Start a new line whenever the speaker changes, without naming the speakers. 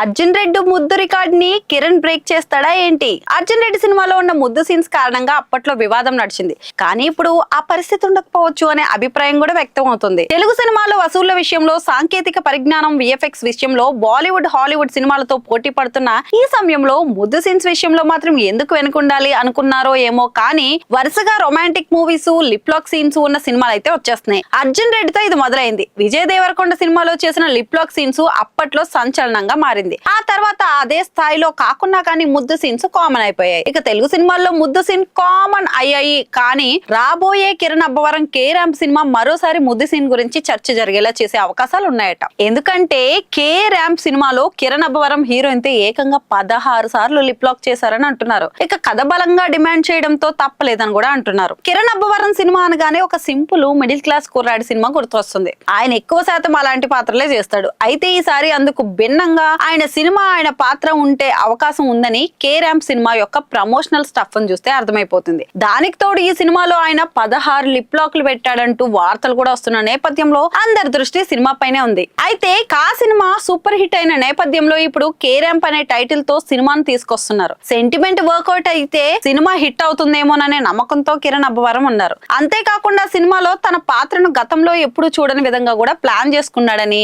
అర్జున్ రెడ్డి ముద్దు రికార్డ్ని కిరణ్ బ్రేక్ చేస్తాడా ఏంటి? అర్జున్ రెడ్డి సినిమాలో ఉన్న ముద్దు సీన్స్ కారణంగా అప్పట్లో వివాదం నడిచింది. కానీ ఇప్పుడు ఆ పరిస్థితి ఉండకపోవచ్చు అనే అభిప్రాయం కూడా వ్యక్తం అవుతుంది. తెలుగు సినిమాలో వసూళ్ళ విషయంలో సాంకేతిక పరిజ్ఞానం విఎఫ్ఎక్స్ విషయంలో బాలీవుడ్ హాలీవుడ్ సినిమాలతో పోటీ పడుతున్న ఈ సమయంలో ముద్దు సీన్స్ విషయంలో మాత్రం ఎందుకు వెనుకుండాలి అనుకున్నారో ఏమో కానీ వరుసగా romantic movies lip lock scenes ఉన్న సినిమాలు అయితే వచ్చేస్తున్నాయి. అర్జున్ రెడ్డితో ఇది మొదలైంది. విజయ్ దేవరకొండ సినిమాలో చేసిన లిప్ లాక్ సీన్స్ అప్పట్లో సంచలనంగా మారింది. ఆ తర్వాత అదే స్థాయిలో కాకున్నా కానీ ముద్దు సీన్స్ కామన్ అయిపోయాయి. ఇక తెలుగు సినిమాల్లో ముద్దు సీన్ కామన్ అయ్యాయి. కానీ రాబోయే Kiran Abbavaram K ramp cinema మరోసారి ముద్దు సీన్ గురించి చర్చ జరిగేలా చేసే అవకాశాలు ఉన్నాయట. ఎందుకంటే కే ర్యాంప్ సినిమాలో కిరణ్ అబ్బవరం హీరోయిన్తో ఏకంగా పదహారు సార్లు లిప్ లాక్ చేశారని అంటున్నారు. ఇక కథ బలంగా డిమాండ్ చేయడంతో తప్పలేదని కూడా అంటున్నారు. కిరణ్ అబ్బవరం సినిమా అనగానే ఒక సింపుల్ మిడిల్ క్లాస్ కుర్రాడి సినిమా గుర్తొస్తుంది. ఆయన ఎక్కువ శాతం అలాంటి పాత్రలే చేస్తాడు. అయితే ఈసారి అందుకు భిన్నంగా ఆయన సినిమా ఆయన పాత్ర ఉంటే అవకాశం ఉందని కే ర్యాంప్ సినిమా యొక్క ప్రమోషనల్ స్టఫ్ అని చూస్తే అర్థమైపోతుంది. దానికి తోడు ఈ సినిమాలో ఆయన పదహారు లిప్ లాక్లు పెట్టాడంటూ వార్తలు కూడా వస్తున్న నేపథ్యంలో అందరి దృష్టి సినిమా పైనే ఉంది. అయితే కా సినిమా సూపర్ హిట్ అయిన నేపథ్యంలో ఇప్పుడు కే ర్యాంప్ అనే టైటిల్తో సినిమాను తీసుకొస్తున్నారు. సెంటిమెంట్ వర్కౌట్ అయితే సినిమా హిట్ అవుతుందేమోననే నమ్మకంతో కిరణ్ అబ్బవరం ఉన్నారు. అంతేకాకుండా సినిమాలో తన పాత్రను గతంలో ఎప్పుడు చూడని విధంగా కూడా ప్లాన్ చేసుకున్నాడని